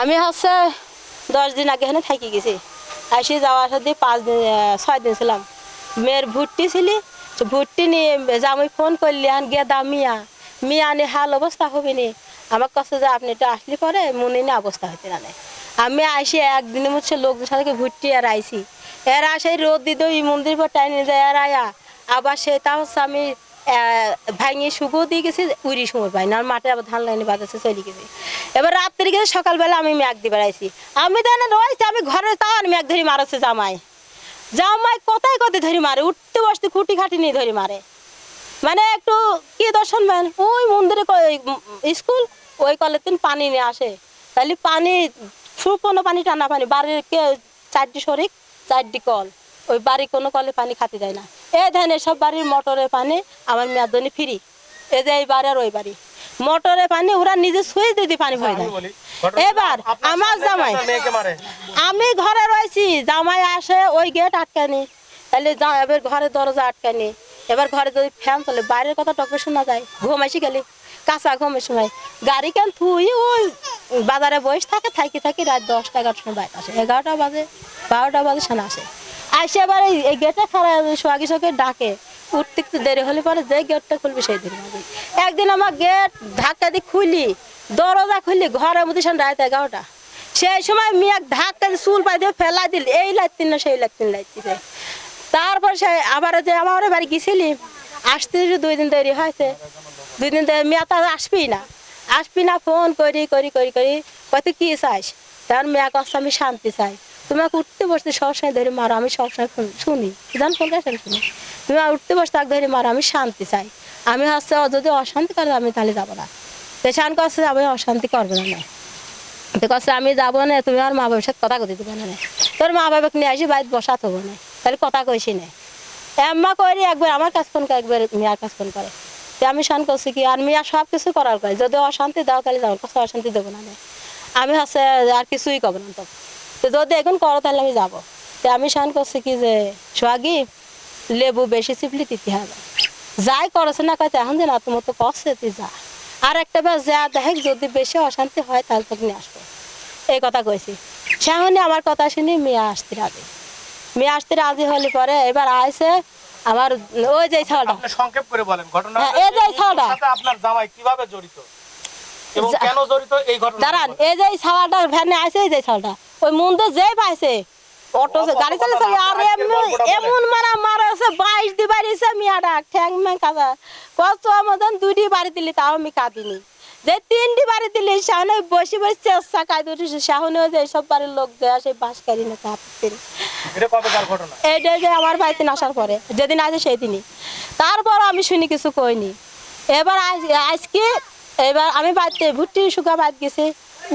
আমি হচ্ছে দশ দিন আগে এখানে থাকি গেছি। আসি যাওয়া আসা দিয়ে পাঁচ দিন ছয় দিন ছিলাম। মেয়ের ভুট্টি ছিলি ভুট্টি নিয়ে জামাই ফোন করলি, আন গিয়ে দা মিয়া। মিয়া নি হাল অবস্থা হবে নি আমার কাছে যে আপনি এটা আসলে পরে, মনে নিয়ে অবস্থা হতে না আমি আসি একদিনের মধ্যে লোকদের সাথে ভুট্টি আর আইসি। এর আসে রোদ দিত, এই মন্দির পর টাইনে যায় আর আয়া। আবার সেটা হচ্ছে আমি ভাঙিয়ে শুকো দিয়ে গেছি, উড়ি সময় পাই না। মাঠে আবার ধান লাইনে বাজাচ্ছে চলে গেছে। এবার রাত্রি গেছে সকালবেলা আমি ম্যাগ দিয়ে বেড়াইছি। আমি দেন রয়েছি, আমি ঘরে তাও আর ম্যাগ ধরে মারাচ্ছে জামাই। জামাই কোথায় কোথায় ধরে মারে? উঠতে বসতে খুঁটি খাটি নিয়ে ধরে মারে। মানে একটু কি দর্শন ম্যান ওই মন্দিরে স্কুল, ওই কলের দিন পানি নিয়ে আসে। তাহলে পানি সুপনো পানি, টানা পানি, বাড়ির কে চারটি শরিক, চারটি কল। ওই বাড়ি কোনো কলে পানি খাতে দেয় না। এ ধান সব বাড়ির মোটরের পানি আমার মেয়াদনি ফ্রি এই যে এই বাড়ি আর ওই বাড়ি। মোটরের পানি ওরা নিজে সুইচ দিদি পানি ভরে দেয় এবার আমার জামাই আমি ঘরে রয়েছি জামাই আসে ওই গেট আটকানি তাহলে এবার ঘরে দরজা আটকানি এবার ঘরে যদি ফ্যান চলে বাইরের কথা টপে শোনা যায়। ঘুম আসি গেলে কাঁচা ঘুমের সময়। গাড়ি কেন থুই? ওই বাজারে বসে থাকে থাকি থাকি রাত দশটা এগারোটার সময় বাইরে আসে। এগারোটা বাজে বারোটা বাজে সানা আসে। আসে এবার এই- গেটে খারাপ সোয়াগি সোকে ডাকে। উঠতে একটু দেরি হলে পরে যে গেটটা খুলবে সেই দিন একদিন আমার গেট ধাক্কা দিয়ে খুলি, দরজা খুললি ঘরের মধ্যে সান রাত এগারোটা। সেই সময় মেয়ে ধাক্কা দিয়ে চুল পাই দিয়ে ফেলা দিল, এই লাগতেন না সেই লাগতেন লাগতেছে তারপর সে আবার যে আমার বাড়ি গেছিলি, আসতে দুই দিন দেরি হয়েছে। দুই দিন দেরি, মেয়ে তো আসবি না। আসবি না, ফোন করি করি করি করি কত কি চাইস তার মেয়ে কাছে আমি শান্তি চাই। তোমাকে উঠতে বসতে সবসময় ধরে মারো, আমি সবসময় শুনি জান ফোন করে শুনি? তুমি উঠতে বসতে আগ ধরে মারো, আমি শান্তি চাই। আমি হচ্ছে যদি অশান্তি করে, আমি তাহলে যাব না। পেশান কাছে আমি অশান্তি করব না তো কাছে আমি যাব না, তুমি আর মা বাবার সাথে কথা কইতে দিবে না তোর মা বাবাকে নিয়ে আসি, বাড়িতে বসা থাকব না। তাহলে কথা কইছি না। এম্মা করি একবার আমার কাজ ফোন করে, একবার মিয়ার কাজ ফোন করে। তো আমি শান করছি কি, আর মিয়া সব কিছু করার করে যদি অশান্তি দাও, তাহলে যাও কাছে অশান্তি দেবো না। আমি হচ্ছে আর কিছুই করব না, তো। তো যদি এখন করো তাহলে আমি যাব। তো আমি শান করছি কি যে সোয়াগি লেবু বেশি চিপলি দিতে হবে। যাই করেছে না কাছে এখন দিন তোমার তো করছে তুই যা। আর একটা বার যা দেখ যদি বেশি অশান্তি হয় তাহলে তোকে নিয়ে আসব। এই কথা কইছি। সেখানে আমার কথা শুনি মেয়ে আসতে রাজি। মেয়ে আসতে রাজি হলে পরে এবার আইসে আমার ওই যে আপনি সংক্ষেপ করে বলেন ঘটনা হ্যাঁ, এই যে। সাথে আপনার জামাই কীভাবে জড়িত? এবং কেন জড়িত এই ঘটনা দাঁড়ান এই যে ছাওয়াটা ভ্যানে আছে এই যে ছাওয়াটা ওই মন্দ যে পাইছে অটো গাড়ি আর এমন মারা মারা আছে বাইশ দি বাড়িছে মিয়াটা ঠ্যাং ম্যাং কাজা কত আমাদের দুইটি বাড়ি দিলি তাও আমি কাঁদিনি। যে তিনটি বাড়ি দিলি সামনে বসে বসে চেষ্টা কাঁদি উঠেছে সামনে যে সব বাড়ির লোক যে আসে বাস কারি না এইটা যে আমার বাড়িতে আসার পরে যেদিন আসে সেই দিনই তারপর আমি শুনি কিছু কইনি। এবার আজ- আজকে এবার আমি বাড়িতে ভুট্টি শুকা বাদ গেছে।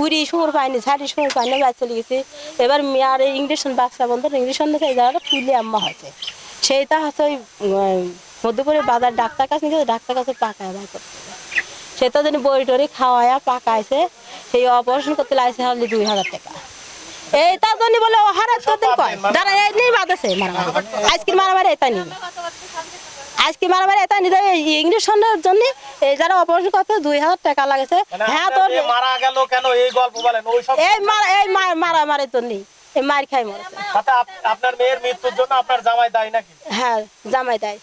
উড়ি সুর পাইনি ঝাড়ি সুর পাইনি বাদ চলে গেছে এবার মেয়ার ইংলিশন বাচ্চা বন্ধ ইংলিশন এই জায়গাটা আম্মা হয়েছে। সেইটা হচ্ছে ওই মধ্যপুরে বাজার ডাক্তার কাছে নিয়ে ডাক্তার কাছে পাকায় বাই করতে সেটা যেন বই টরি খাওয়ায়া পাকাইছে, সেই অপারেশন করতে লাগছে হলে দুই হাজার টাকা। এই তার জন্য বলে, ও হারে তো দিন কয়? দাঁড়া, এই নিয়ে মারামারি। আজকে মারামারি, এটা নিয়ে। আজকে মারামারি এটা নিয়ে ইংলিশের জন্য এই যারা অপারেশন করতে দুই হাজার টাকা লাগেছে। মানে হ্যাঁ তো তোর মারা গেল কেন? এই গল্প বলেন ওই সব এই মারা এই মারামারির জন্য এই মার খাই মরেছে সাথে আপনার মেয়ের মৃত্যুর জন্য আপনার জামাই দায় নাকি? হ্যাঁ জামাই দেয়।